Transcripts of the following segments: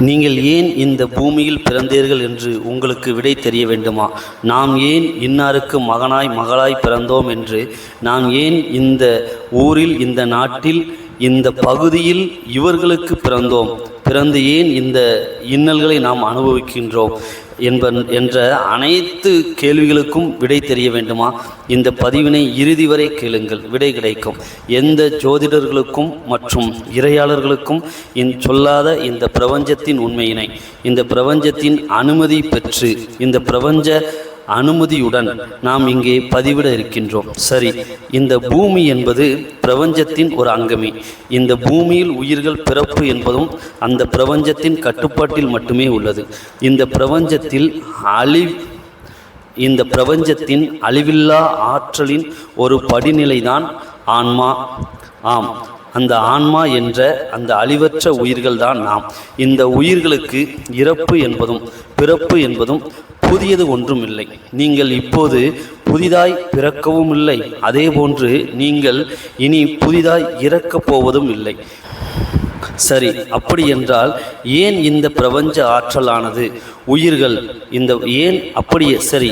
நீங்கள் ஏன் இந்த பூமியில் பிறந்தீர்கள் என்று உங்களுக்கு விடை தெரிய வேண்டுமா? நாம் ஏன் இன்னாருக்கு மகனாய் மகளாய் பிறந்தோம் என்று? நாம் ஏன் இந்த ஊரில் இந்த நாட்டில் இந்த பகுதியில் இவர்களுக்கு பிறந்தோம்? பிறந்து ஏன் இந்த இன்னல்களை நாம் அனுபவிக்கின்றோம்? என்ப என்ற அனைத்து கேள்விகளுக்கும் விடை தெரிய வேண்டுமா? இந்த பதிவினை இறுதி வரை கேளுங்கள். விடை கிடைக்கும். எந்த ஜோதிடர்களுக்கும் மற்றும் இறையாளர்களுக்கும் இன் சொல்லாத இந்த பிரபஞ்சத்தின் உண்மையினை இந்த பிரபஞ்சத்தின் அனுமதி பெற்று இந்த பிரபஞ்ச அனுமதியுடன் நாம் இங்கே பதிவிட இருக்கின்றோம். சரி இந்த பூமி என்பது பிரபஞ்சத்தின் ஒரு அங்கமே. இந்த பூமியில் உயிர்கள் பிறப்பு என்பதும் அந்த பிரபஞ்சத்தின் கட்டுப்பாட்டில் மட்டுமே உள்ளது. இந்த பிரபஞ்சத்தில் அழி இந்த பிரபஞ்சத்தின் அழிவில்லா ஆற்றலின் ஒரு படிநிலைதான் ஆன்மா. ஆம் அந்த ஆன்மா என்ற அந்த அழிவற்ற உயிர்கள் தான் நாம். இந்த உயிர்களுக்கு இறப்பு என்பதும் பிறப்பு என்பதும் புதியது ஒன்றும் இல்லை நீங்கள் இப்போது புதிதாய் பிறக்கவும் இல்லை அதே போன்று நீங்கள் இனி புதிதாய் இறக்கப் போவதும் இல்லை சரி அப்படி என்றால் ஏன் இந்த பிரபஞ்ச ஆற்றலானது? உயிர்கள் இந்த ஏன் அப்படியே சரி.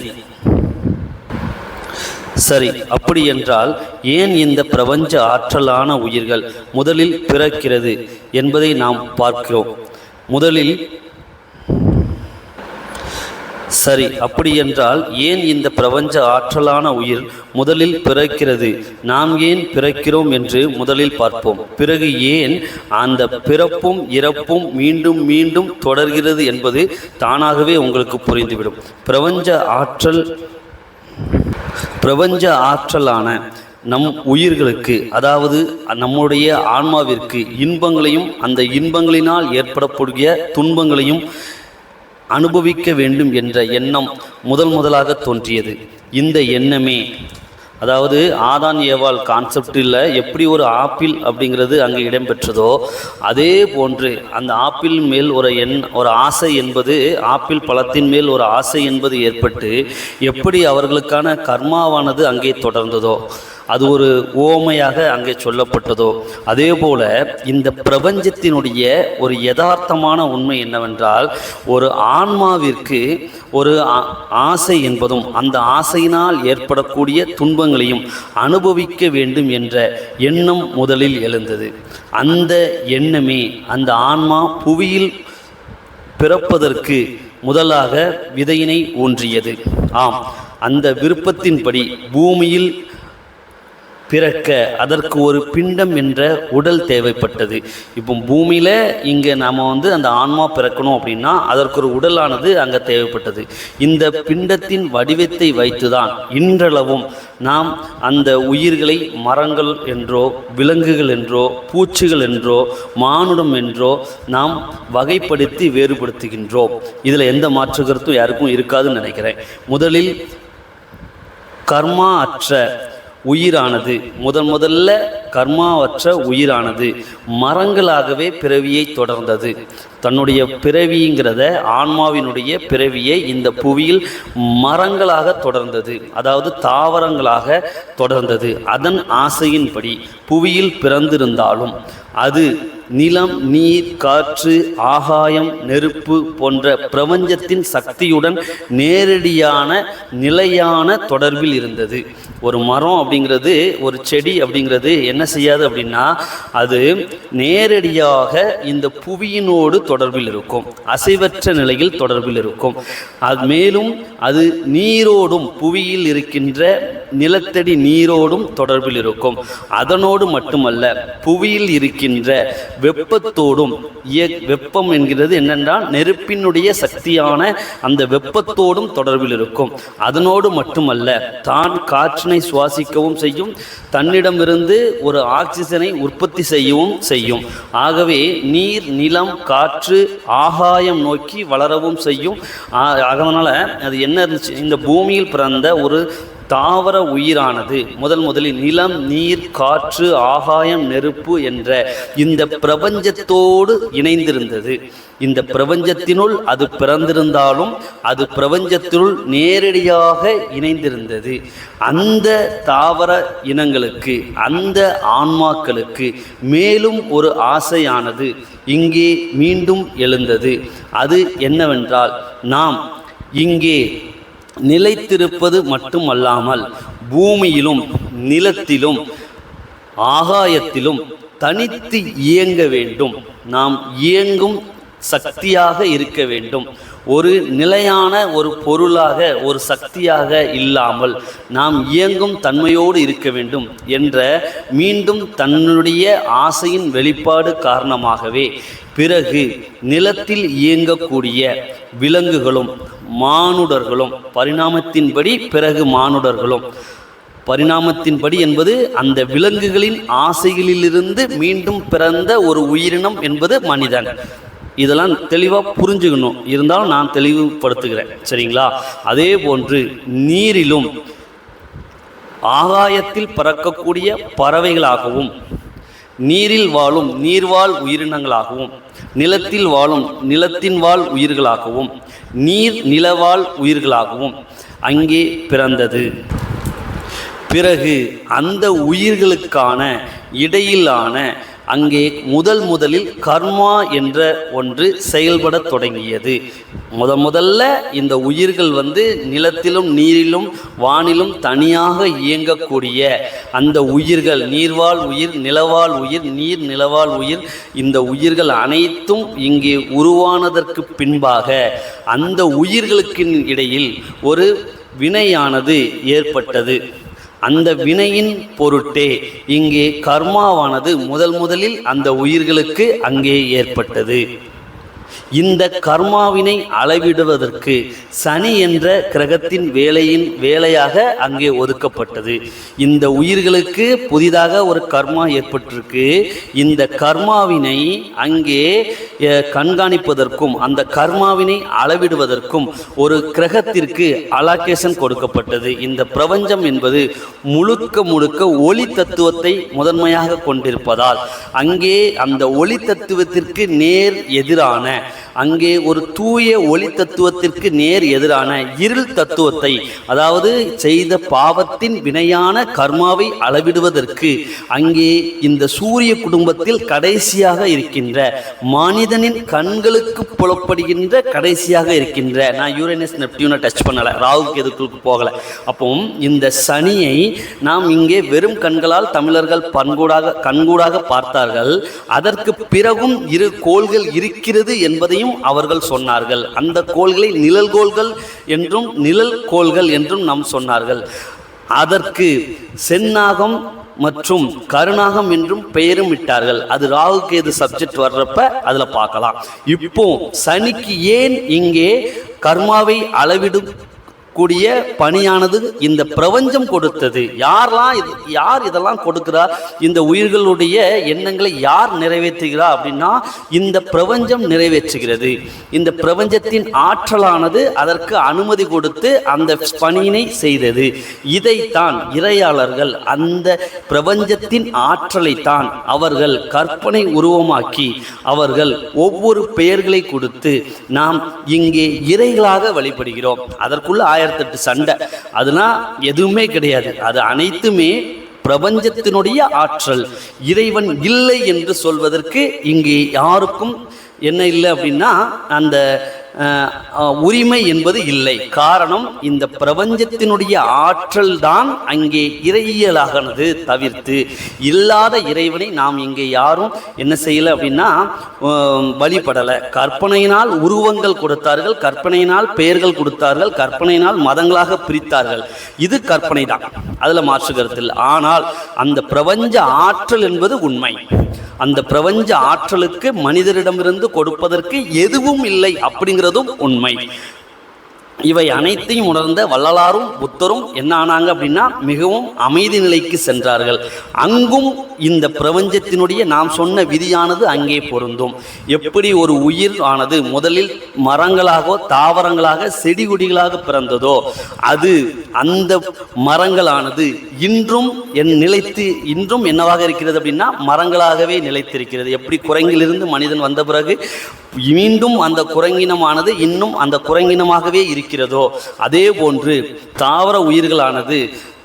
சரி அப்படி என்றால் ஏன் இந்த பிரபஞ்ச ஆற்றலான உயிர்கள் முதலில் பிறக்கிறது என்பதை நாம் பார்க்கிறோம். முதலில் சரி அப்படியென்றால் ஏன் இந்த பிரபஞ்ச ஆற்றலான உயிர் முதலில் பிறக்கிறது? நாம் ஏன் பிறக்கிறோம் என்று முதலில் பார்ப்போம். பிறகு ஏன் அந்த பிறப்பும் இறப்பும் மீண்டும் மீண்டும் தொடர்கிறது என்பது தானாகவே உங்களுக்கு புரிந்துவிடும். பிரபஞ்ச ஆற்றல் பிரபஞ்ச ஆற்றலான நம் உயிர்களுக்கு அதாவது நம்முடைய ஆன்மாவிற்கு இன்பங்களையும் அந்த இன்பங்களினால் ஏற்படக்கூடிய துன்பங்களையும் அனுபவிக்க வேண்டும் என்ற எண்ணம் முதல் முதலாக தோன்றியது. இந்த எண்ணமே அதாவது ஆதான் ஏவாள் கான்செப்டில் எப்படி ஒரு ஆப்பிள் அப்படிங்கிறது அங்கே இடம்பெற்றதோ அதே போன்று அந்த ஆப்பிள் மேல் ஒரு எண் ஒரு ஆசை என்பது ஆப்பிள் பழத்தின் மேல் ஒரு ஆசை என்பது ஏற்பட்டு எப்படி அவர்களுக்கான கர்மாவானது அங்கே தொடர்ந்ததோ அது ஒரு ஓமையாக அங்கே சொல்லப்பட்டதோ. அதே போல இந்த பிரபஞ்சத்தினுடைய ஒரு யதார்த்தமான உண்மை என்னவென்றால் ஒரு ஆன்மாவிற்கு ஒரு ஆ- ஆசை என்பதும் அந்த ஆசையினால் ஏற்படக்கூடிய துன்பங்களையும் அனுபவிக்க வேண்டும் என்ற எண்ணம் முதலில் எழுந்தது. அந்த எண்ணமே அந்த ஆன்மா புவியில் பிறப்பதற்கு முதலாக விதையினை ஊன்றியது. ஆம் அந்த விருப்பத்தின்படி பூமியில் பிறக்க அதற்கு ஒரு பிண்டம் என்ற உடல் தேவைப்பட்டது. இப்போ பூமியில் இங்கே நாம் வந்து அந்த ஆன்மா பிறக்கணும் அப்படின்னா அதற்கு ஒரு உடலானது அங்கே தேவைப்பட்டது. இந்த பிண்டத்தின் வடிவத்தை வைத்துதான் இன்றளவும் நாம் அந்த உயிர்களை மரங்கள் என்றோ விலங்குகள் என்றோ பூச்சிகள் என்றோ மானுடம் என்றோ நாம் வகைப்படுத்தி வேறுபடுத்துகின்றோம். இதில் எந்த மாற்று கருத்தும் யாருக்கும் இருக்காதுன்னு நினைக்கிறேன். முதலில் கர்மா அற்ற உயிரானது. முதன் முதல்ல கர்மாவற்ற உயிரானது. மரங்களாகவே பிறவியை தொடர்ந்தது. தன்னுடைய பிறவிங்கிறத ஆன்மாவினுடைய பிறவியை இந்த புவியில் மரங்களாக தொடர்ந்தது. அதாவது தாவரங்களாக தொடர்ந்தது. அதன் ஆசையின்படி புவியில் பிறந்திருந்தாலும் அது நிலம் நீர் காற்று ஆகாயம் நெருப்பு போன்ற பிரபஞ்சத்தின் சக்தியுடன் நேரடியான நிலையான தொடர்பில் இருந்தது. ஒரு மரம் அப்படிங்கிறது ஒரு செடி அப்படிங்கிறது என்ன செய்யாது அப்படின்னா அது நேரடியாக இந்த புவியினோடு தொடர்பில் இருக்கும். அசைவற்ற நிலையில் தொடர்பில் இருக்கும். அது மேலும் அது நீரோடும் புவியில் இருக்கின்ற நிலத்தடி நீரோடும் தொடர்பில் இருக்கும். அதனோடு மட்டுமல்ல புவியில் இருக்கின்ற வெப்பத்தோடும் இய- வெப்பம் என்கிறது என்னென்றால் நெருப்பினுடைய சக்தியான அந்த வெப்பத்தோடும் தொடர்பில் இருக்கும். அதனோடு மட்டுமல்ல தான் காற்றினை சுவாசிக்கவும் செய்யும் தன்னிடமிருந்து ஒரு ஆக்சிஜனை உற்பத்தி செய்யவும் செய்யும். ஆகவே நீர் நிலம் காற்று ஆகாயம் நோக்கி வளரவும் செய்யும். அதனால் அது என்ன இருந்துச்சு? இந்த பூமியில் பிறந்த ஒரு தாவர உயிரானது. முதல் முதலில் நிலம் நீர் காற்று ஆகாயம் நெருப்பு என்ற இந்த பிரபஞ்சத்தோடு இணைந்திருந்தது. இந்த பிரபஞ்சத்தினுள் அது பிறந்திருந்தாலும் அது பிரபஞ்சத்தினுள் நேரடியாக இணைந்திருந்தது. அந்த தாவர இனங்களுக்கு அந்த ஆன்மாக்களுக்கு மேலும் ஒரு ஆசையானது இங்கே மீண்டும் எழுந்தது. அது என்னவென்றால் நாம் இங்கே நிலைத்திருப்பது மட்டுமல்லாமல் பூமியிலும் நிலத்திலும் ஆகாயத்திலும் தனித்து இயங்க வேண்டும். நாம் இயங்கும் சக்தியாக இருக்க வேண்டும். ஒரு நிலையான ஒரு பொருளாக ஒரு சக்தியாக இல்லாமல் நாம் இயங்கும் தன்மையோடு இருக்க வேண்டும் என்ற மீண்டும் தன்னுடைய ஆசையின் வெளிப்பாடு காரணமாகவே பிறகு நிலத்தில் இயங்கக்கூடிய விலங்குகளும் மானுடர்களும் பரிணாமத்தின்படி பிறகு மானுடர்களும். பரிணாமத்தின்படி என்பது அந்த விலங்குகளின் ஆசைகளிலிருந்து மீண்டும் பிறந்த ஒரு உயிரினம் என்பது மனிதன். இதெல்லாம் தெளிவாக புரிஞ்சுக்கணும். இருந்தாலும் நான் தெளிவுபடுத்துகிறேன். சரிங்களா? அதே போன்று நீரிலும் ஆகாயத்தில் பறக்கக்கூடிய பறவைகளாகவும் நீரில் வாழும் நீர்வாழ் உயிரினங்களாகவும் நிலத்தில் வாழும் நிலத்தின் வாழ் உயிர்களாகவும் நீர் நிலவாழ் உயிர்களாகவும் அங்கே பிறந்தது. பிறகு அந்த உயிர்களுக்கான இடையிலான அங்கே முதல் முதலில் கர்மா என்ற ஒன்று செயல்படத் தொடங்கியது. முத முதல்ல இந்த உயிர்கள் வந்து நிலத்திலும் நீரிலும் வானிலும் தனியாக இயங்கக்கூடிய அந்த உயிர்கள் நீர்வாழ் உயிர் நிலவாழ் உயிர் நீர் நிலவாழ் உயிர் இந்த உயிர்கள் அனைத்தும் இங்கே உருவானதற்கு பின்பாக அந்த உயிர்களுக்கு இடையில் ஒரு வினையானது ஏற்பட்டது. அந்த வினையின் பொருட்டே. இங்கே கர்மாவானது முதல் முதலில் அந்த உயிர்களுக்கு அங்கே ஏற்பட்டது. இந்த கர்மாவினை அளவிடுவதற்கு சனி என்ற கிரகத்தின் வேலையின் வேலையாக அங்கே ஒதுக்கப்பட்டது. இந்த உயிர்களுக்கு புதிதாக ஒரு கர்மா ஏற்பட்டிருக்கு. இந்த கர்மாவினை அங்கே கண்காணிப்பதற்கும் அந்த கர்மாவினை அளவிடுவதற்கும் ஒரு கிரகத்திற்கு அலாகேஷன் கொடுக்கப்பட்டது. இந்த பிரபஞ்சம் என்பது முழுக்க முழுக்க ஒளி தத்துவத்தை முதன்மையாக கொண்டிருப்பதால் அங்கே அந்த ஒளி தத்துவத்திற்கு நேர் எதிரான அங்கே ஒரு தூய ஒளி தத்துவத்திற்கு நேர் எதிரான இருள் தத்துவத்தை அதாவது செய்த பாவத்தின் வினையான கர்மாவை அளவிடுவதற்கு அங்கே இந்த சூரிய குடும்பத்தில் கடைசியாக இருக்கின்ற மனிதனின் கண்களுக்கு புலப்படுகின்ற கடைசியாக இருக்கின்ற நான் யூரேனஸ் நெப்டியூனை டச் பண்ணலை ராகுக்கு எதுக்குள்ளுக்கு போகலை. அப்போ இந்த சனியை நாம் இங்கே வெறும் கண்களால் தமிழர்கள் பண்கூடாக கண்கூடாக பார்த்தார்கள். அதற்கு பிறகும் இரு கோள்கள் இருக்கிறது என்பதையும் அவர்கள் சொன்னார்கள். அந்த கோள்களை நிழல்கோள்கள் என்றும் நிழல் கோள்கள் என்றும் நாம் சொன்னார்கள். அதற்கு செந்நாகம் மற்றும் கருணாகம் என்றும் பெயரும் இட்டார்கள். அது ராகு கேது சப்ஜெக்ட் வர்றப்ப அதில் பார்க்கலாம். இப்போ சனிக்கு ஏன் இங்கே கர்மாவை அளவிடும் கூடிய பணியானது இந்த பிரபஞ்சம் கொடுத்தது. யாரெல்லாம் இது யார் இதெல்லாம் கொடுக்கிறா? இந்த உயிர்களுடைய எண்ணங்களை யார் நிறைவேற்றுகிறா அப்படின்னா இந்த பிரபஞ்சம் நிறைவேற்றுகிறது. இந்த பிரபஞ்சத்தின் ஆற்றலானது அதற்கு அனுமதி கொடுத்து அந்த பணியினை செய்தது. இதைத்தான் இறையாளர்கள் அந்த பிரபஞ்சத்தின் ஆற்றலைத்தான் அவர்கள் கற்பனை உருவமாக்கி அவர்கள் ஒவ்வொரு பெயர்களை கொடுத்து நாம் இங்கே இறைகளாக வழிபடுகிறோம். அதற்குள்ள ஆயிரத்தெட்டு சண்டை. அதெல்லாம் எதுவுமே கிடையாது. அது அனைத்துமே பிரபஞ்சத்தினுடைய ஆற்றல். இறைவன் இல்லை என்று சொல்வதற்கு இங்கே யாருக்கும் என்ன இல்லை அப்படின்னா அந்த உரிமை என்பது இல்லை. காரணம் இந்த பிரபஞ்சத்தினுடைய ஆற்றல் தான் அங்கே இறையியலாகனது தவிர்த்து இல்லாத இறைவனை நாம் இங்கே யாரும் என்ன செய்யலை அப்படின்னா வழிபடலை. கற்பனையினால் உருவங்கள் கொடுத்தார்கள் கற்பனையினால் பெயர்கள் கொடுத்தார்கள் கற்பனையினால் மதங்களாக பிரித்தார்கள். இது கற்பனை தான். அதில் மாற்று ஆனால் அந்த பிரபஞ்ச ஆற்றல் என்பது உண்மை. அந்த பிரபஞ்ச ஆற்றலுக்கு மனிதரிடமிருந்து கொடுப்பதற்கு எதுவும் இல்லை இருக்கிறதும் உண்மை. இவை அனைத்தையும் உணர்ந்த வள்ளலாரும் புத்தரும் என்ன ஆனாங்க அப்படின்னா மிகவும் அமைதி நிலைக்கு சென்றார்கள். அங்கும் இந்த பிரபஞ்சத்தினுடைய நாம் சொன்ன விதியானது அங்கே பொருந்தும். எப்படி ஒரு உயிர் ஆனது முதலில் மரங்களாக தாவரங்களாக செடி கொடிகளாக பிறந்ததோ அது அந்த மரங்களானது இன்றும் என் நிலைத்து இன்றும் என்னவாக இருக்கிறது அப்படின்னா மரங்களாகவே நிலைத்திருக்கிறது. எப்படி குரங்கிலிருந்து மனிதன் வந்த பிறகு மீண்டும் அந்த குரங்கினமானது இன்னும் அந்த குரங்கினமாகவே இருக்கிறது. அதே போன்று தாவர உயிர்களானது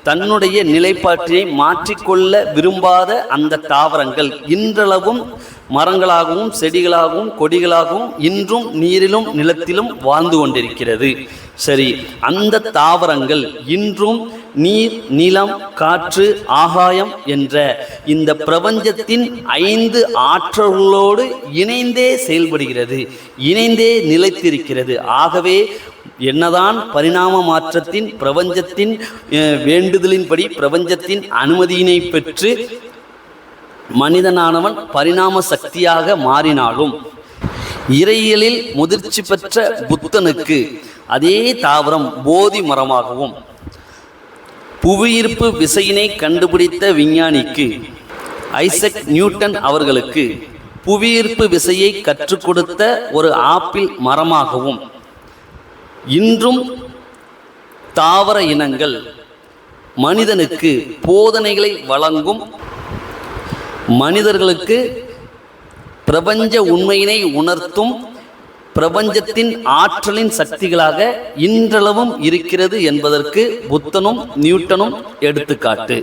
தன்னுடைய நிலைப்பாட்டினை மாற்றிக்கொள்ள விரும்பாத அந்த தாவரங்கள். இன்றளவும் மரங்களாகவும் செடிகளாகவும் கொடிகளாகவும் இன்றும் நீரிலும் நிலத்திலும் வாழ்ந்து கொண்டிருக்கிறது. சரி அந்த தாவரங்கள் இன்றும் நீர் நிலம் காற்று ஆகாயம் என்ற இந்த பிரபஞ்சத்தின் ஐந்து ஆற்றல்களோடு இணைந்தே செயல்படுகிறது இணைந்தே நிலைத்திருக்கிறது. ஆகவே என்னதான் பரிணாம மாற்றத்தின் பிரபஞ்சத்தின் வேண்டுதலின்படி பிரபஞ்சத்தின் அனுமதியினை பெற்று மனிதனானவன் பரிணாம சக்தியாக மாறினாலும் இறையியலில் முதிர்ச்சி பெற்ற புத்தனுக்கு அதே தாவரம் போதி மரமாகவும் புவியீர்ப்பு விசையினை கண்டுபிடித்த விஞ்ஞானிக்கு ஐசக் நியூட்டன் அவர்களுக்கு புவியீர்ப்பு விசையை கற்றுக் கொடுத்த ஒரு ஆப்பிள் மரமாகவும் இன்றும் தாவர இனங்கள் மனிதனுக்கு போதனைகளை வழங்கும் மனிதர்களுக்கு பிரபஞ்ச உண்மையினை உணர்த்தும் பிரபஞ்சத்தின் ஆற்றலின் சக்திகளாக இன்றளவும் இருக்கிறது என்பதற்கு புத்தனும் நியூட்டனும் எடுத்துக்காட்டு.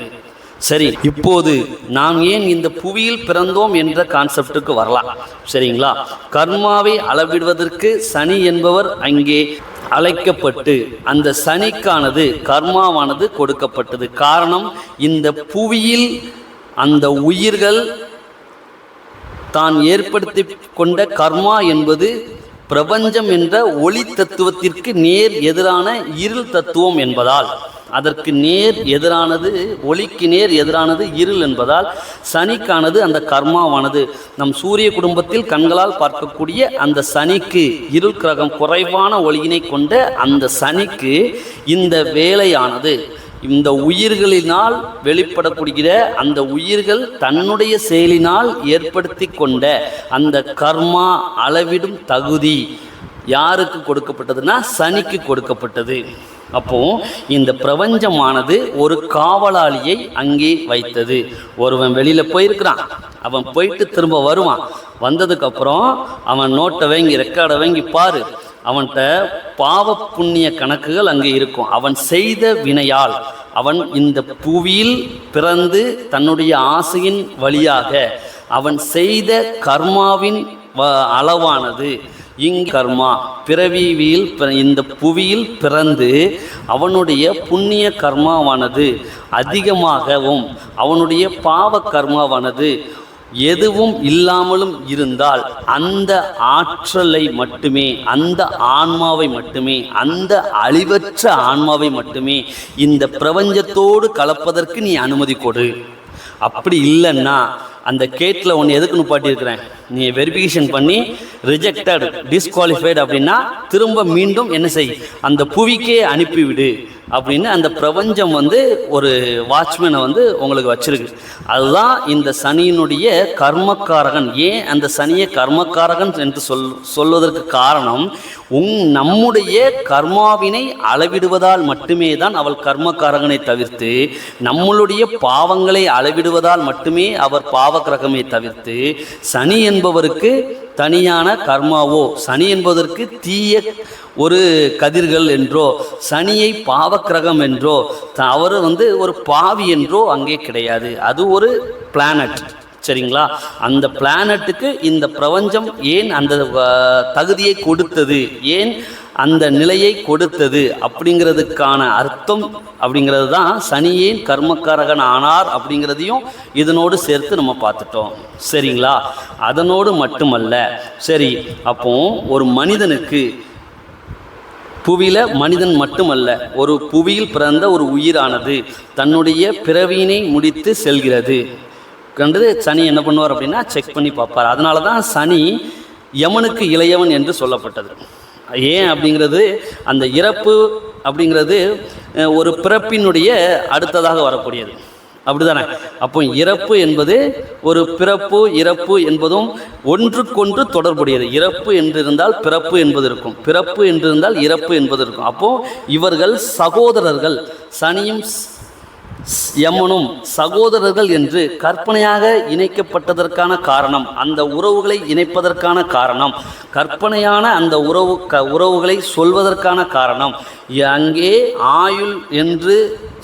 சரி இப்போது நாம் ஏன் இந்த புவியில் பிறந்தோம் என்ற கான்செப்டுக்கு வரலாம். சரிங்களா? கர்மாவை அளவிடுவதற்கு சனி என்பவர் அங்கே அழைக்கப்பட்டு அந்த சனிக்கானது கர்மாவானது கொடுக்கப்பட்டது. காரணம் இந்த புவியில் அந்த உயிர்கள் தான் ஏற்படுத்தி கொண்ட கர்மா என்பது பிரபஞ்சம் என்ற ஒளி தத்துவத்திற்கு நேர் எதிரான இருள் தத்துவம் என்பதால். அதற்கு நேர் எதிரானது ஒளிக்கு நேர் எதிரானது இருள் என்பதால் சனிக்கானது அந்த கர்மாவானது. நம் சூரிய குடும்பத்தில் கண்களால் பார்க்கக்கூடிய அந்த சனிக்கு இருள் கிரகம் குறைவான ஒளியினை கொண்ட அந்த சனிக்கு இந்த வேலையானது. இந்த உயிர்களினால் வெளிப்படக்கூடிய அந்த உயிர்கள் தன்னுடைய செயலினால் ஏற்படுத்தி கொண்ட அந்த கர்மா அளவிடும் தகுதி யாருக்கு கொடுக்கப்பட்டதுன்னா சனிக்கு கொடுக்கப்பட்டது. அப்போ இந்த பிரபஞ்சமானது ஒரு காவலாளியை அங்கே வைத்தது. ஒருவன் வெளியில போயிருக்கிறான். அவன் போயிட்டு திரும்ப வருவான். வந்ததுக்கு அப்புறம் அவன் நோட்டை வாங்கி ரெக்கார்டை வாங்கி பாரு. அவன்கிட்ட பாவ புண்ணிய கணக்குகள் அங்கே இருக்கும். அவன் செய்த வினையால் அவன் இந்த புவியில் பிறந்து தன்னுடைய ஆசையின் வழியாக அவன் செய்த கர்மாவின் வ- அளவானது. இங் கர்மா. பிறவியில் பிற- இந்த புவியில் பிறந்து அவனுடைய புண்ணிய கர்மாவானது அதிகமாகவும் அவனுடைய பாவ கர்மாவானது எதுவும் இல்லாமலும் இருந்தால் அந்த ஆற்றலை மட்டுமே அந்த ஆன்மாவை மட்டுமே அந்த அழிவற்ற ஆன்மாவை மட்டுமே இந்த பிரபஞ்சத்தோடு கலப்பதற்கு நீ அனுமதி கொடு. அப்படி இல்லைன்னா அந்த கேட்டில் ஒன்று எதுக்கு நிப்பாட்டியிருக்கிறேன் நீ வெரிஃபிகேஷன் பண்ணி ரிஜெக்டட் டிஸ்குவாலிஃபைடு அப்படின்னா திரும்ப மீண்டும் என்ன செய்? அந்த புவிக்கே அனுப்பிவிடு அப்படின்னு அந்த பிரபஞ்சம் வந்து ஒரு வாட்ச்மேனை வந்து உங்களுக்கு வச்சிருக்கு. அதுதான் இந்த சனியினுடைய கர்மக்காரகன். ஏன் அந்த சனியை கர்மக்காரகன் என்று சொல் சொல்வதற்கு காரணம் உங் நம்முடைய கர்மாவினை அளவிடுவதால் மட்டுமே தான் அவள் கர்மக்காரகனை தவிர்த்து நம்மளுடைய பாவங்களை அளவிடுவதால் மட்டுமே அவர் கிரகமே தவிர்த்து சனி என்பவருக்கு தனியான கர்மாவோ சனி என்பதற்கு தீய ஒரு கதிர்கள் என்றோ சனியை பாவக்கிரகம் என்றோ த- அவர் வந்து ஒரு பாவி என்றோ அங்கே கிடையாது. அது ஒரு பிளானட் சரிங்களா? அந்த பிளானட்டுக்கு இந்த பிரபஞ்சம் ஏன் அந்த தகுதியை கொடுத்தது? ஏன் அந்த நிலையை கொடுத்தது அப்படிங்கிறதுக்கான அர்த்தம் அப்படிங்கிறது தான் சனியேன் கர்மக்காரகன் ஆனார் அப்படிங்கிறதையும் இதனோடு சேர்த்து நம்ம பார்த்துட்டோம். சரிங்களா? அதனோடு மட்டுமல்ல சரி அப்போ ஒரு மனிதனுக்கு புவியில் மனிதன் மட்டுமல்ல ஒரு புவியில் பிறந்த ஒரு உயிரானது தன்னுடைய பிறவியினை முடித்து செல்கிறது. கண்டது சனி என்ன பண்ணுவார் அப்படின்னா செக் பண்ணி பார்ப்பார். அதனால தான் சனி யமனுக்கு இளையவன் என்று சொல்லப்பட்டது. ஏன் அப்படிங்கிறது அந்த இறப்பு அப்படிங்கிறது ஒரு பிறப்பினுடைய அடுத்ததாக வரக்கூடியது. அப்படிதானே? அப்போ இறப்பு என்பது ஒரு பிறப்பு இறப்பு என்பதும் ஒன்றுக்கொன்று தொடர்புடையது. இறப்பு என்றிருந்தால் பிறப்பு என்பது இருக்கும் பிறப்பு என்றிருந்தால் இறப்பு என்பது இருக்கும் அப்போ இவர்கள் சகோதரர்கள் சனியும் யமனும் சகோதரர்கள் என்று கற்பனையாக இணைக்கப்பட்டதற்கான காரணம் அந்த உறவுகளை இணைப்பதற்கான காரணம் கற்பனையான அந்த உறவு க உறவுகளை சொல்வதற்கான காரணம். அங்கே ஆயுள் என்று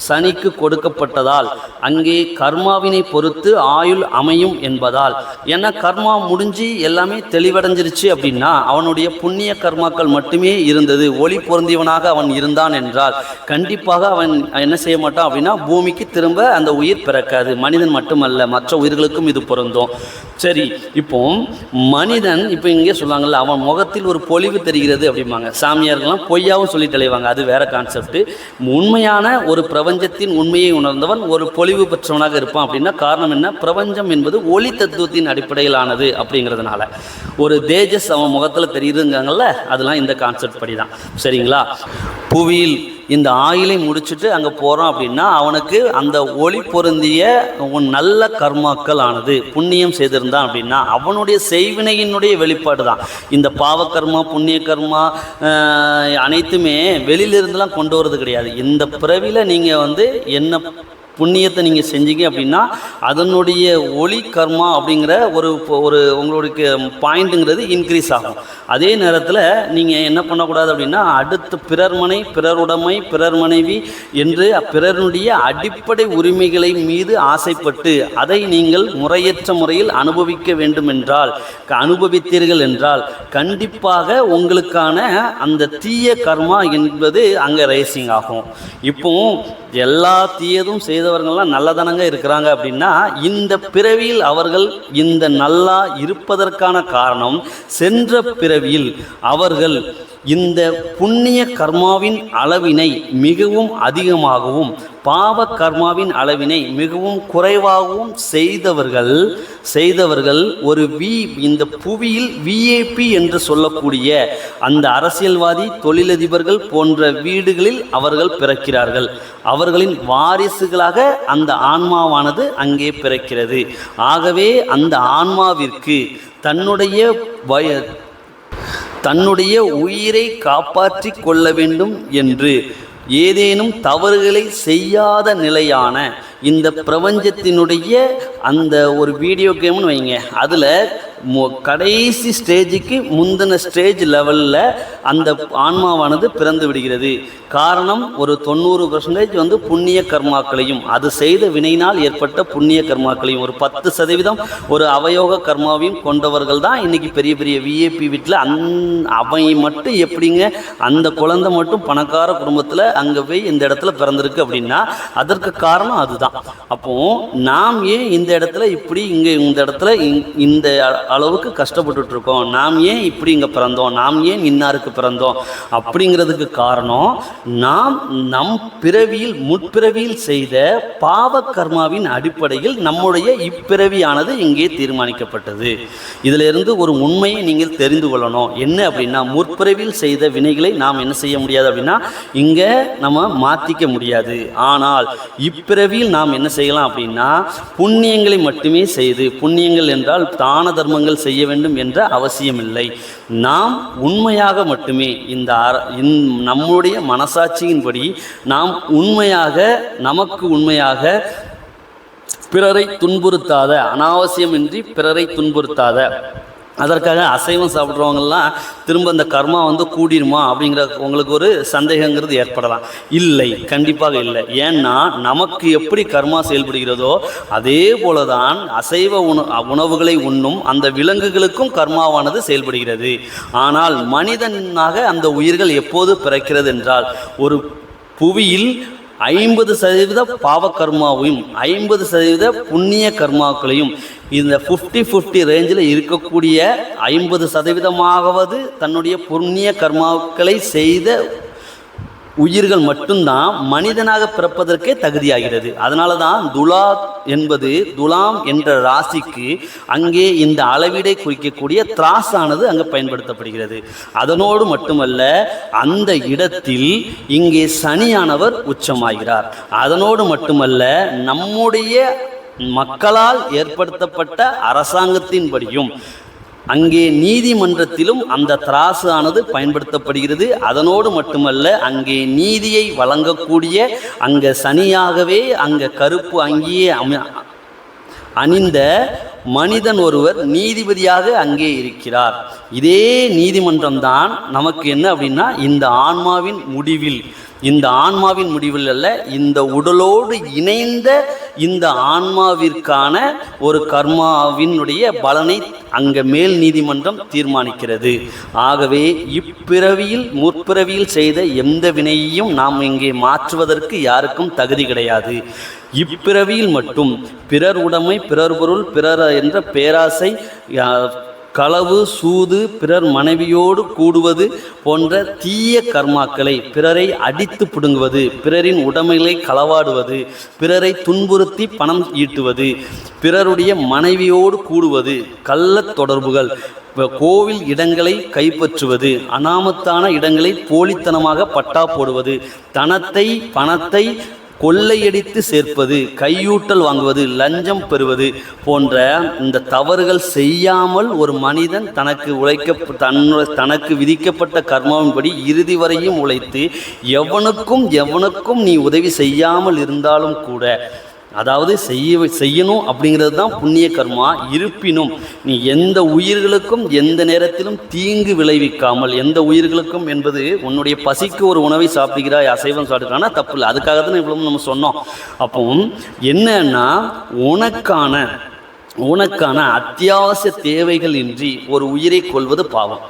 சனிக்கு கொடுக்கப்பட்டதால் அங்கே கர்மாவினை பொறுத்து ஆயுள் அமையும் என்பதால் ஏன்னா கர்மா முடிஞ்சு எல்லாமே தெளிவடைஞ்சிருச்சு அப்படின்னா அவனுடைய புண்ணிய கர்மாக்கள் மட்டுமே இருந்தது. ஒளி பொருந்தியவனாக அவன் இருந்தான் என்றால் கண்டிப்பாக அவன் என்ன செய்ய மாட்டான் அப்படின்னா பூமிக்கு திரும்ப அந்த உயிர் பிறக்காது. மனிதன் மட்டுமல்ல மற்ற உயிர்களுக்கும் இது பொருந்தும். சரி இப்போ மனிதன் இப்போ இங்கே சொல்லுவாங்கல்ல அவன் முகத்தில் ஒரு பொலிவு தெரிகிறது அப்படிம்பாங்க. சாமியார்கள்லாம் பொய்யாவும் சொல்லி தெளிவாங்க அது வேற கான்செப்ட் உண்மையான ஒரு பிரபஞ்சத்தின் உண்மையை உணர்ந்தவன் ஒரு பொலிவு பெற்றவனாக இருப்பான் அப்படின்னா காரணம் என்ன? பிரபஞ்சம் என்பது ஒளி தத்துவத்தின் அடிப்படையிலானது அப்படிங்கிறதுனால. ஒரு தேஜஸ் அவன் முகத்தில் தெரியுதுங்காங்கல்ல அதெல்லாம் இந்த கான்செப்ட் படி தான் சரிங்களா? புவியில் இந்த ஆயிலை முடிச்சுட்டு அங்கே போகிறோம் அப்படின்னா அவனுக்கு அந்த ஒளி பொருந்திய உன் நல்ல கர்மாக்கள் ஆனது புண்ணியம் செய்திருந்தான் அப்படின்னா அவனுடைய செய்வினையினுடைய வெளிப்பாடு தான் இந்த பாவக்கர்மா புண்ணிய கர்மா அனைத்துமே வெளியிலிருந்துலாம் கொண்டு வர்றது கிடையாது. இந்த பிறவியில் நீங்கள் வந்து என்ன புண்ணியத்தை நீங்கள் செஞ்சீங்க அப்படின்னா அதனுடைய ஒளி கர்மா அப்படிங்கிற ஒரு ஒரு உங்களுடைய பாயிண்ட்டுங்கிறது இன்க்ரீஸ் ஆகும். அதே நேரத்தில் நீங்கள் என்ன பண்ணக்கூடாது அப்படின்னா அடுத்து பிறர் மனை பிறருடைமை பிறர் மனைவி என்று பிறருடைய அடிப்படை உரிமைகளை மீது ஆசைப்பட்டு அதை நீங்கள் முறையற்ற முறையில் அனுபவிக்க வேண்டும் என்றால் அனுபவித்தீர்கள் என்றால் கண்டிப்பாக உங்களுக்கான அந்த தீய கர்மா என்பது அங்கே ரேசிங் ஆகும். இப்போ எல்லா தீயதும் செய்தவர்கள்லாம் நல்லதனங்க இருக்கிறாங்க அப்படின்னா இந்த பிறவியில் அவர்கள் இந்த நல்லா இருப்பதற்கான காரணம் சென்ற பிறவியில் அவர்கள் இந்த புண்ணிய கர்மாவின் அளவினை மிகவும் அதிகமாகவும் பாவ கர்மாவின் அளவினை மிகவும் குறைவாகவும் செய்தவர்கள் செய்தவர்கள் ஒரு வி இந்த புவியில் விஏபி என்று சொல்லக்கூடிய அந்த அரசியல்வாதி தொழிலதிபர்கள் போன்ற வீடுகளில் அவர்கள் பிறக்கிறார்கள். அவர்களின் வாரிசுகளாக அந்த ஆன்மாவானது அங்கே பிறக்கிறது. ஆகவே அந்த ஆன்மாவிற்கு தன்னுடைய வய தன்னுடைய உயிரை காப்பாற்றிக் கொள்ள வேண்டும் என்று ஏதேனும் தவறுகளை செய்யாத நிலையான இந்த பிரபஞ்சத்தினுடைய அந்த ஒரு வீடியோ கேம்னு வைங்க. அதில் கடைசி ஸ்டேஜுக்கு முந்தின ஸ்டேஜ் லெவலில் அந்த ஆன்மாவானது பிறந்து விடுகிறது. காரணம் ஒரு தொண்ணூறு பர்சன்டேஜ் வந்து புண்ணிய கர்மாக்களையும் அது செய்த வினையினால் ஏற்பட்ட புண்ணிய கர்மாக்களையும் ஒரு பத்து சதவீதம் ஒரு அவயோக கர்மாவையும் கொண்டவர்கள் தான் இன்னைக்கு பெரிய பெரிய விஏபி வீட்டில் அந் அவன் மட்டும் எப்படிங்க அந்த குழந்தை மட்டும் பணக்கார குடும்பத்தில் அங்கே போய் இந்த இடத்துல பிறந்திருக்கு அப்படின்னா அதற்கு காரணம் அதுதான். அப்போ நாம் ஏன் இந்த இடத்துல இப்படி இங்கே இந்த இடத்துல இந்த அளவுக்கு கஷ்டப்பட்டுட்டு இருக்கோம் நாம் ஏன் இப்படி இங்கே பிறந்தோம்? நாம் ஏன் இன்னாருக்கு பிறந்தோம்? அப்படிங்கிறதுக்கு காரணம் நாம் நம் பிறவியில் முற்பிறவியில் செய்த பாவ கர்மாவின் அடிப்படையில் நம்முடைய இப்பிறவியானது இங்கே தீர்மானிக்கப்பட்டது. இதிலிருந்து ஒரு உண்மையை நீங்கள் தெரிந்து கொள்ளணும். என்ன அப்படின்னா முற்பிறவியில் செய்த வினைகளை நாம் என்ன செய்ய முடியாது அப்படின்னா இங்கே நம்ம மாற்றிக்க முடியாது. ஆனால் இப்பிறவியில் நாம் என்ன செய்யலாம் அப்படின்னா புண்ணியங்களை மட்டுமே செய்து புண்ணியங்கள் என்றால் தான தர்மங்கள் செய்ய வேண்டும் என்ற அவசியமில்லை. நாம் உண்மையாக மட்டுமே இந்த நம்முடைய மனசாட்சியின்படி நாம் உண்மையாக நமக்கு உண்மையாக பிறரை துன்புறுத்தாத அனாவசியமின்றி பிறரை துன்புறுத்தாத அதற்காக அசைவம் சாப்பிட்றவங்கெல்லாம் திரும்ப அந்த கர்மா வந்து கூடிருமா அப்படிங்கிற உங்களுக்கு ஒரு சந்தேகங்கிறது ஏற்படலாம். இல்லை கண்டிப்பாக இல்லை. ஏன்னா நமக்கு எப்படி கர்மா செயல்படுகிறதோ அதே போல தான் அசைவ உண உணவுகளை உண்ணும் அந்த விலங்குகளுக்கும் கர்மாவானது செயல்படுகிறது. ஆனால் மனிதனாக அந்த உயிர்கள் எப்போது பிறக்கிறது என்றால் ஒரு புவியில் ஐம்பது சதவீத பாவ கர்மாவையும் ஐம்பது சதவீத புண்ணிய கர்மாக்களையும் இந்த ஃபிஃப்டி ஃபிஃப்டி ரேஞ்சில் இருக்கக்கூடிய ஐம்பது சதவீதமாகவது தன்னுடைய புண்ணிய கர்மாக்களை செய்த உயிர்கள் மட்டும்தான் மனிதனாக பிறப்பதற்கே தகுதியாகிறது. அதனால தான் துலா என்பது துலாம் என்ற ராசிக்கு அங்கே இந்த அளவீடை குறிக்கக்கூடிய திராசானது அங்கே பயன்படுத்தப்படுகிறது. அதனோடு மட்டுமல்ல அந்த இடத்தில் இங்கே சனியானவர் உச்சமாகிறார். அதனோடு மட்டுமல்ல நம்முடைய மக்களால் ஏற்படுத்தப்பட்ட அரசாங்கத்தின்படியும் அங்கே நீதிமன்றத்திலும் அந்த திராசு ஆனது பயன்படுத்தப்படுகிறது. அதனோடு மட்டுமல்ல அங்கே நீதியை வழங்கக்கூடிய அங்கே சனியாகவே அங்கே கருப்பு அங்கேயே அமை அணிந்த மனிதன் ஒருவர் நீதிபதியாக அங்கே இருக்கிறார். இதே நீதிமன்றம்தான் நமக்கு என்ன அப்படின்னா இந்த ஆன்மாவின் முடிவில் இந்த ஆன்மாவின் முடிவில் அல்ல இந்த உடலோடு இணைந்த இந்த ஆன்மாவிற்கான ஒரு கர்மாவினுடைய பலனை அங்க மேல் நீதிமன்றம் தீர்மானிக்கிறது. ஆகவே இப்பிறவியில் முற்பிறவியில் செய்த எந்த வினையையும் நாம் இங்கே மாற்றுவதற்கு யாருக்கும் தகுதி கிடையாது. இப்பிறவியில் மட்டும் பிறர் உடைமை பிறர் பொருள் பிறர் என்ற பேராசை களவு சூது பிறர் மனைவியோடு கூடுவது போன்ற தீய கர்மாக்களை பிறரை அடித்து பிடுங்குவது பிறரின் உடைமைகளை களவாடுவது பிறரை துன்புறுத்தி பணம் ஈட்டுவது பிறருடைய மனைவியோடு கூடுவது கள்ளத் தொடர்புகள் கோவில் இடங்களை கைப்பற்றுவது அனாமத்தான இடங்களை போலித்தனமாக பட்டா போடுவது தனத்தை பணத்தை கொள்ளையடித்து சேர்ப்பது கையூட்டல் வாங்குவது லஞ்சம் பெறுவது போன்ற இந்த தவறுகள் செய்யாமல் ஒரு மனிதன் தனக்கு உழைக்க தன்னுடைய தனக்கு விதிக்கப்பட்ட கர்மாவின்படி இறுதி வரையும் உழைத்து எவனுக்கும் எவனுக்கும் நீ உதவி செய்யாமல் இருந்தாலும் கூட அதாவது செய்ய செய்யணும் அப்படிங்கிறது தான் புண்ணிய கர்மா. இருப்பினும் நீ எந்த உயிர்களுக்கும் எந்த நேரத்திலும் தீங்கு விளைவிக்காமல் எந்த உயிர்களுக்கும் என்பது உன்னுடைய பசிக்கு ஒரு உணவை சாப்பிடுகிறாய் அசைவம் சாப்பிடுறானா தப்பு இல்லை. அதுக்காக தான் இவ்வளவு நம்ம சொன்னோம். அப்போ என்னன்னா உனக்கான உனக்கான அத்தியாவசிய தேவைகள் இன்றி ஒரு உயிரை கொள்வது பாவம்.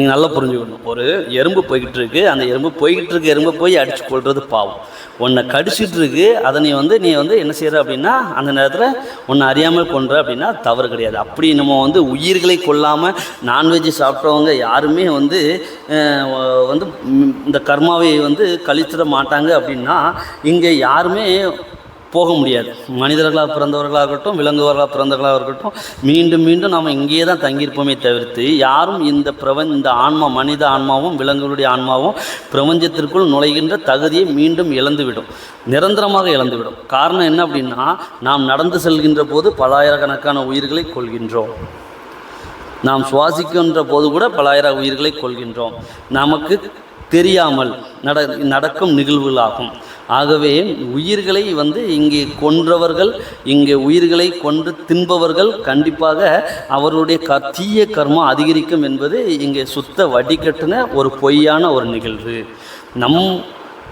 நீங்கள் நல்லா புரிஞ்சுக்கணும். ஒரு எறும்பு போய்கிட்டு இருக்கு அந்த எறும்பு போய்கிட்டு இருக்கு எறும்பை போய் அடிச்சு கொள்வது பாவம். உன்னை கடிச்சிட்டு இருக்கு அதை நீ வந்து நீ வந்து என்ன செய்கிற அப்படின்னா அந்த நேரத்தில் உன்னை அறியாமல் கொன்ற அப்படின்னா தவறு கிடையாது. அப்படி நம்ம வந்து உயிர்களை கொல்லாமல் நான்வெஜ் சாப்பிட்றவங்க யாருமே வந்து வந்து இந்த கர்மாவை வந்து கழிச்சிட மாட்டாங்க அப்படின்னா இங்கே யாருமே போக முடியாது. மனிதர்களாக பிறந்தவர்களாக இருக்கட்டும் விலங்குவர்களாக பிறந்தவர்களாக இருக்கட்டும் மீண்டும் மீண்டும் நாம் இங்கேயே தான் தங்கியிருப்போமே தவிர்த்து யாரும் இந்த பிரபஞ்ச இந்த ஆன்மா மனித ஆன்மாவும் விலங்குகளுடைய ஆன்மாவும் பிரபஞ்சத்திற்குள் நுழைகின்ற தகுதியை மீண்டும் இழந்துவிடும். நிரந்தரமாக இழந்துவிடும். காரணம் என்ன அப்படின்னா நாம் நடந்து செல்கின்ற போது பலாயிரக்கணக்கான உயிர்களை கொள்கின்றோம் நாம் சுவாசிக்கின்ற போது கூட பலாயிரம் உயிர்களை கொள்கின்றோம் நமக்கு தெரியாமல் நட நடக்கும் நிகழ்வுகளாகும். ஆகவே உயிர்களை வந்து இங்கே கொன்றவர்கள் இங்கே உயிர்களை கொன்று தின்பவர்கள் கண்டிப்பாக அவர்களுடைய க தீய கர்மம் அதிகரிக்கும் என்பது இங்கே சுத்த வடிகட்டின ஒரு பொய்யான ஒரு நிகழ்வு. நம்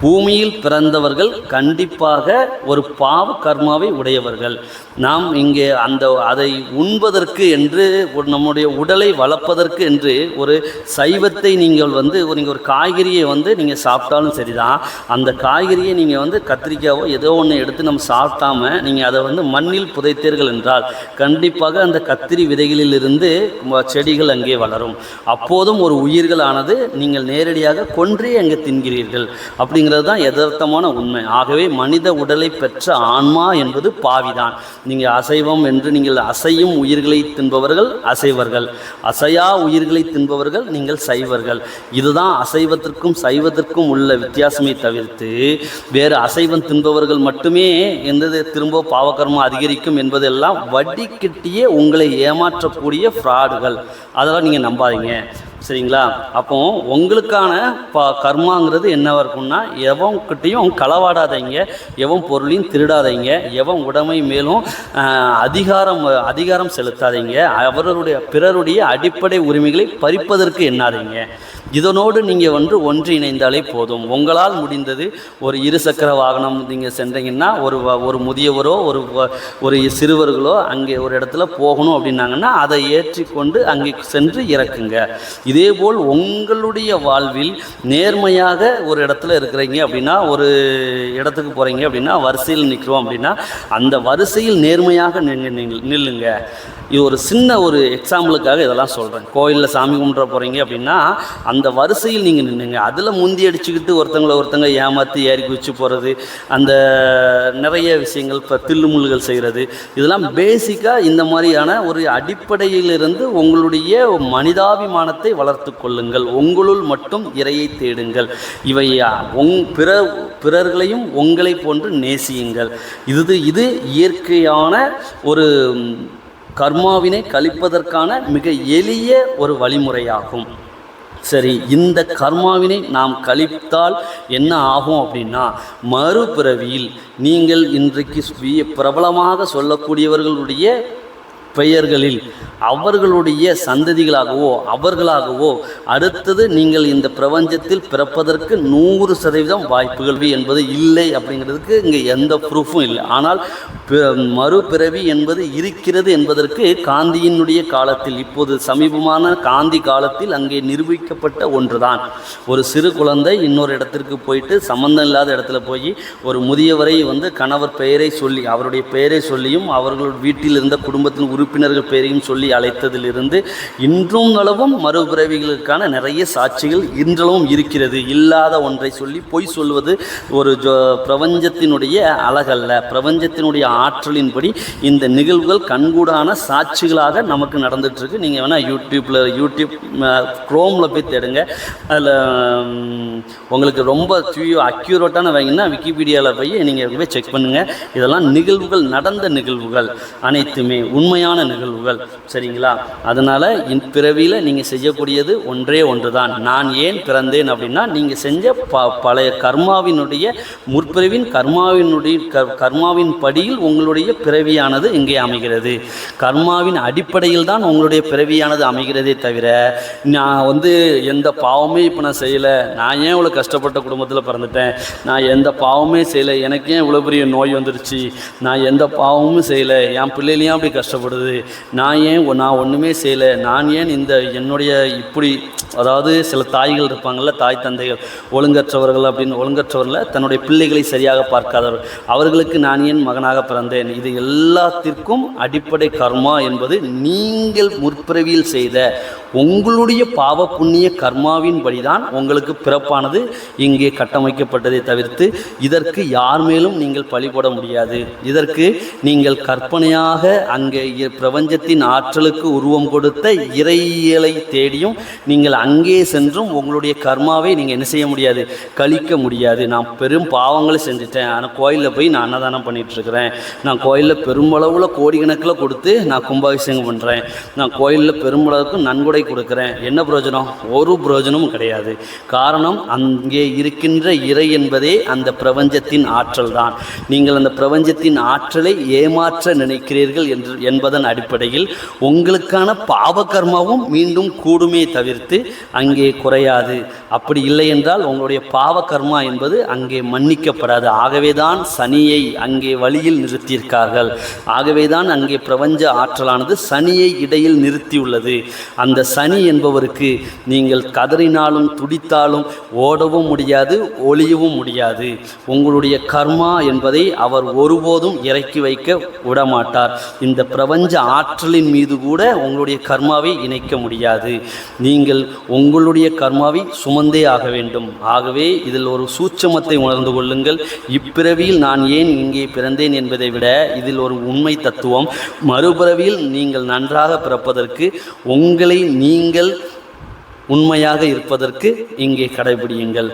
பூமியில் பிறந்தவர்கள் கண்டிப்பாக ஒரு பாவ கர்மாவை உடையவர்கள். நாம் இங்கே அந்த அதை உண்பதற்கு என்று நம்முடைய உடலை வளர்ப்பதற்கு என்று ஒரு சைவத்தை நீங்கள் வந்து ஒரு நீங்கள் ஒரு காய்கறியை வந்து நீங்கள் சாப்பிட்டாலும் சரிதான். அந்த காய்கறியை நீங்கள் வந்து கத்திரிக்காவோ ஏதோ ஒன்று எடுத்து நம்ம சாப்பிட்டாம நீங்கள் அதை வந்து மண்ணில் புதைத்தீர்கள் என்றால் கண்டிப்பாக அந்த கத்திரி விதைகளிலிருந்து செடிகள் அங்கே வளரும். அப்போதும் ஒரு உயிர்களானது நீங்கள் நேரடியாக கொன்றே அங்கே தின்கிறீர்கள். அப்படிங்கிறது தான் யதார்த்தமான உண்மை. ஆகவே மனித உடலை பெற்ற ஆன்மா என்பது பாவிதான். நீங்கள் அசைவம் என்று நீங்கள் அசையும் உயிர்களை தின்பவர்கள் அசைவர்கள். அசையா உயிர்களை தின்பவர்கள் நீங்கள் சைவர்கள். இதுதான் அசைவத்திற்கும் சைவத்திற்கும் உள்ள வித்தியாசமே தவிர்த்து வேறு அசைவம் தின்பவர்கள் மட்டுமே எந்தது திரும்ப பாவகர்மம் அதிகரிக்கும் என்பதெல்லாம் வட்டி கிட்டியே உங்களை ஏமாற்றக்கூடிய ஃப்ராடுகள் அதெல்லாம் நீங்கள் நம்பாதீங்க. சரிங்களா? அப்போ உங்களுக்கான ப கர்மாங்கிறது என்னவா இருக்கும்னா எவன்கிட்டையும் களவாடாதீங்க. எவன் பொருளையும் திருடாதீங்க. எவன் உடைமை மேலும் அதிகாரம் அதிகாரம் செலுத்தாதீங்க. அவர்களுடைய பிறருடைய அடிப்படை உரிமைகளை பறிப்பதற்கு எண்ணாதீங்க. இதனோடு நீங்கள் வந்து ஒன்று இணைந்தாலே போதும். உங்களால் முடிந்தது ஒரு இருசக்கர வாகனம் நீங்கள் சென்றீங்கன்னா ஒரு வ- ஒரு முதியவரோ ஒரு ஒரு சிறுவர்களோ அங்கே ஒரு இடத்துல போகணும் அப்படின்னாங்கன்னா அதை ஏற்றி கொண்டு அங்கே சென்று இறக்குங்க. இதேபோல் உங்களுடைய வாழ்வில் நேர்மையாக ஒரு இடத்துல இருக்கிறீங்க அப்படின்னா ஒரு இடத்துக்கு போகிறீங்க அப்படின்னா வரிசையில் நிற்கிறோம் அப்படின்னா அந்த வரிசையில் நேர்மையாக நின்று நில்லுங்க. இது ஒரு சின்ன ஒரு எக்ஸாம்பிளுக்காக இதெல்லாம் சொல்கிறேன் கோயிலில் சாமி கும்பிட போகிறீங்க அப்படின்னா அந்த அந்த வரிசையில் நீங்கள் நின்றுங்க அதில் முந்தி அடிச்சுக்கிட்டு ஒருத்தங்களை ஒருத்தங்க ஏமாற்றி ஏறி குதிச்சு போகிறது அந்த நிறைய விஷயங்கள் இப்போ தில்லுமுள்கள் செய்கிறது இதெல்லாம் பேசிக்காக இந்த மாதிரியான ஒரு அடிப்படையிலிருந்து உங்களுடைய மனிதாபிமானத்தை வளர்த்து கொள்ளுங்கள். உங்களுள் மட்டும் இறையை தேடுங்கள். இவை உங் பிற பிறர்களையும் உங்களை போன்று நேசியுங்கள். இது இது இயற்கையான ஒரு கர்மாவினை கழிப்பதற்கான மிக எளிய ஒரு வழிமுறையாகும். சரி இந்த கர்மாவினை நாம் கழித்தால் என்ன ஆகும் அப்படின்னா மறுபிறவியில் நீங்கள் இன்றைக்கு பிரபலமாக சொல்லக்கூடியவர்களுடைய பெயர்களில் அவர்களுடைய சந்ததிகளாகவோ அவர்களாகவோ அடுத்தது நீங்கள் இந்த பிரபஞ்சத்தில் பிறப்பதற்கு நூறு சதவீதம் வாய்ப்புகள் என்பது இல்லை அப்படிங்கிறதுக்கு இங்கே எந்த ப்ரூஃபும் இல்லை. ஆனால் மறுபிறவி என்பது இருக்கிறது என்பதற்கு காந்தியினுடைய காலத்தில் இப்போது சமீபமான காந்தி காலத்தில் அங்கே நிரூபிக்கப்பட்ட ஒன்றுதான். ஒரு சிறு குழந்தை இன்னொரு இடத்திற்கு போயிட்டு சம்பந்தம் இல்லாத இடத்துல போய் ஒரு முதியவரை வந்து கணவர் பெயரை சொல்லி அவருடைய பெயரை சொல்லியும் அவர்கள் வீட்டில் இருந்த குடும்பத்தின் உறுப்பினர்கள் பெயரையும் சொல்லி அழைத்ததிலிருந்து இன்றும் அளவும் மறுபிறவிகளுக்கான நிறைய சாட்சிகள் இன்றளவும் இருக்கிறது. இல்லாத ஒன்றை சொல்லி பொய் சொல்வது ஒரு ஜோ பிரபஞ்சத்தினுடைய அழகல்ல. பிரபஞ்சத்தினுடைய ஆற்றலின்படி இந்த நிகழ்வுகள் கண்கூடான சாட்சிகளாக நமக்கு நடந்துகிட்ருக்கு நீங்கள் வேணால் யூடியூப்பில் யூடியூப் க்ரோமில் போய் தேடுங்க. அதில் உங்களுக்கு ரொம்ப தூயோ அக்யூரேட்டான வைங்கன்னா விக்கிபீடியாவில் போய் நீங்கள் போய் செக் பண்ணுங்கள் இதெல்லாம் நிகழ்வுகள் நடந்த நிகழ்வுகள் அனைத்துமே உண்மையான நிகழ்வுகள் சரிங்களா? அதனால் பிறவியில் நீங்கள் செய்யக்கூடியது ஒன்றே ஒன்று தான் நான் ஏன் பிறந்தேன் அப்படின்னா நீங்கள் செஞ்ச ப பழைய கர்மாவினுடைய முற்பிறவின் கர்மாவினுடைய க- கர்மாவின் படியில் உங்களுடைய பிறவியானது இங்கே அமைகிறது. கர்மாவின் அடிப்படையில் தான் உங்களுடைய பிறவியானது அமைகிறதே தவிர நான் வந்து எந்த பாவமே இப்போ நான் செய்யலை. நான் ஏன் இவ்வளோ கஷ்டப்பட்ட குடும்பத்தில் பிறந்துட்டேன்? நான் எந்த பாவமே செய்யலை. எனக்கு ஏன் இவ்வளோ பெரிய நோய் வந்துருச்சு? நான் எந்த பாவமும் செய்யலை. என் பிள்ளைகளையும் அப்படி கஷ்டப்படுது. நான் ஏன் நான் ஒன்றுமே செய்யலை நான் ஏன் இந்த என்னுடைய இப்படி அதாவது சில தாய்கள் இருப்பாங்கள்ல தாய் தந்தைகள் ஒழுங்கற்றவர்கள் அப்படின்னு ஒழுங்கற்றவர்கள் தன்னுடைய பிள்ளைகளை சரியாக பார்க்காதவர் அவர்களுக்கு நான் ஏன் மகனாக பிறந்தேன்? இது எல்லாத்திற்கும் அடிப்படை கர்மா என்பது நீங்கள் முற்பிறவியில் செய்த உங்களுடைய பாவ புண்ணிய கர்மாவின் படிதான் உங்களுக்கு பிறப்பானது இங்கே கட்டமைக்கப்பட்டதை தவிர்த்து இதற்கு யார் மேலும் நீங்கள் பழிபட முடியாது இதற்கு நீங்கள் கற்பனையாக அங்கே பிரபஞ்சத்தின் ஆற்றலுக்கு உருவம் கொடுத்த இறையியலை தேடியும் நீங்கள் அங்கே சென்றும் உங்களுடைய கர்மாவை நீங்கள் என்ன செய்ய முடியாது? கழிக்க முடியாது. நான் பெரும் பாவங்களை செஞ்சுட்டேன். ஆனால் கோயிலில் போய் நான் அன்னதானம் பண்ணிகிட்ருக்கிறேன் நான் கோயிலில் பெருமளவில் கோடிக்கணக்கில் கொடுத்து நான் கும்பாபிஷேகம் பண்ணுறேன் நான் கோயிலில் பெருமளவுக்கு நன்கொடை கொடுக்குறேன். என்ன பிரயோஜனம்? ஒரு பிரயோஜனமும் கிடையாது. காரணம் அங்கே இருக்கின்ற இறை என்பதே அந்த பிரபஞ்சத்தின் ஆற்றல் தான் நீங்கள் அந்த பிரபஞ்சத்தின் ஆற்றலை ஏமாற்ற நினைக்கிறீர்கள் என்று என்பதன் அடிப்படையில் உங்களுக்கான பாவ கர்மாவும் மீண்டும் கூடுமே தவிர்த்து அங்கே குறையாது. அப்படி இல்லை என்றால் உங்களுடைய பாவ கர்மா என்பது அங்கே மன்னிக்கப்படாது. ஆகவே தான் சனியை அங்கே வழியில் நிறுத்தியிருக்கார்கள். ஆகவே தான் அங்கே பிரபஞ்ச ஆற்றலானது சனியை இடையில் நிறுத்தியுள்ளது. அந்த சனி என்பவருக்கு நீங்கள் கதறினாலும் துடித்தாலும் ஓடவும் முடியாது ஒளியவும் முடியாது. உங்களுடைய கர்மா என்பதை அவர் ஒருபோதும் இறக்கி வைக்க விடமாட்டார். இந்த பிரபஞ்ச ஆற்றலின் மீது கூட உங்களுடைய கர்மாவை இணைக்க முடியாது. நீங்கள் உங்களுடைய கர்மாவை சுமந்தே ஆக வேண்டும். ஆகவே இதில் ஒரு சூட்சமத்தை உணர்ந்து கொள்ளுங்கள். இப்பிறவியில் நான் ஏன் இங்கே பிறந்தேன் என்பதை விட இதில் ஒரு உண்மை தத்துவம். மறுபிறவியில் நீங்கள் நன்றாக பிறப்பதற்கு உங்களை நீங்கள் உண்மையாக இருப்பதற்கு இங்கே கடைபிடியுங்கள்.